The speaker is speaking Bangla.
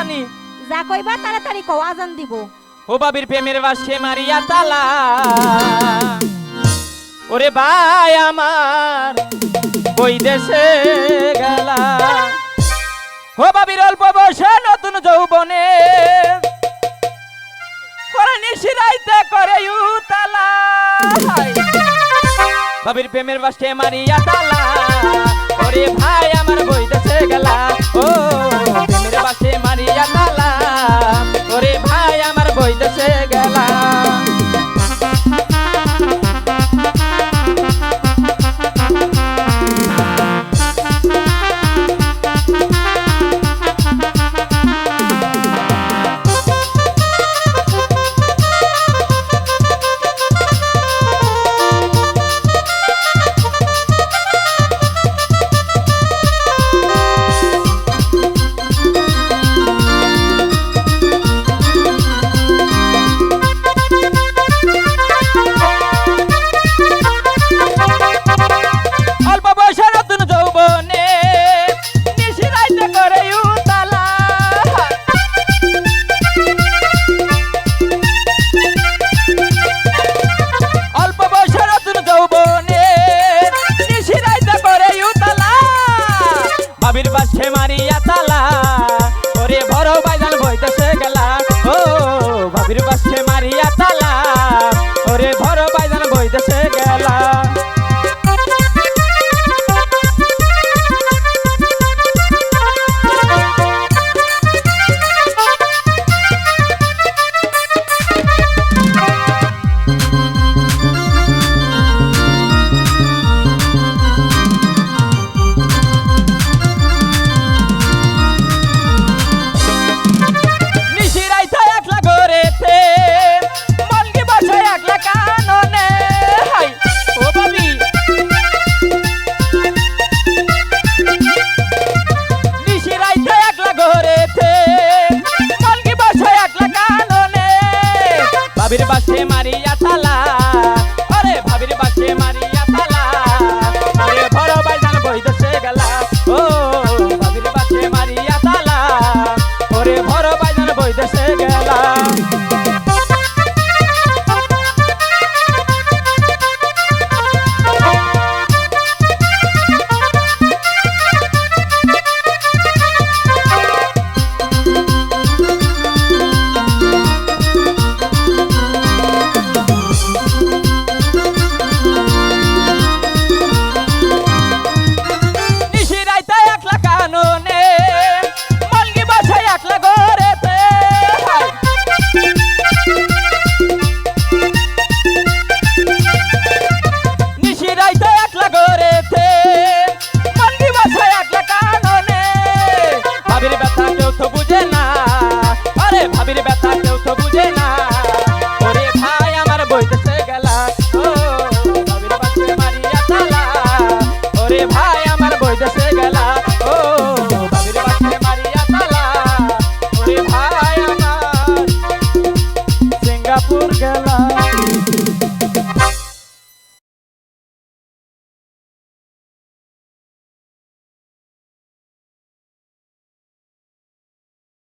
জানি। যা কইবা তাড়াতাড়ি কও আজান দিব। ও বাবির প্রেমের বাসে মারিয়া তালা। ওরে ভাই আমার ওই দেশে গেলা। ও বাবির অল্প বয়সে নতুন যৌবনে করে নিশিরাইতে করে উতালা বাবির প্রেমের বাসে মারিয়া তালা। বাসে মারিয়া তালা দেশে গেলা। বুঝে না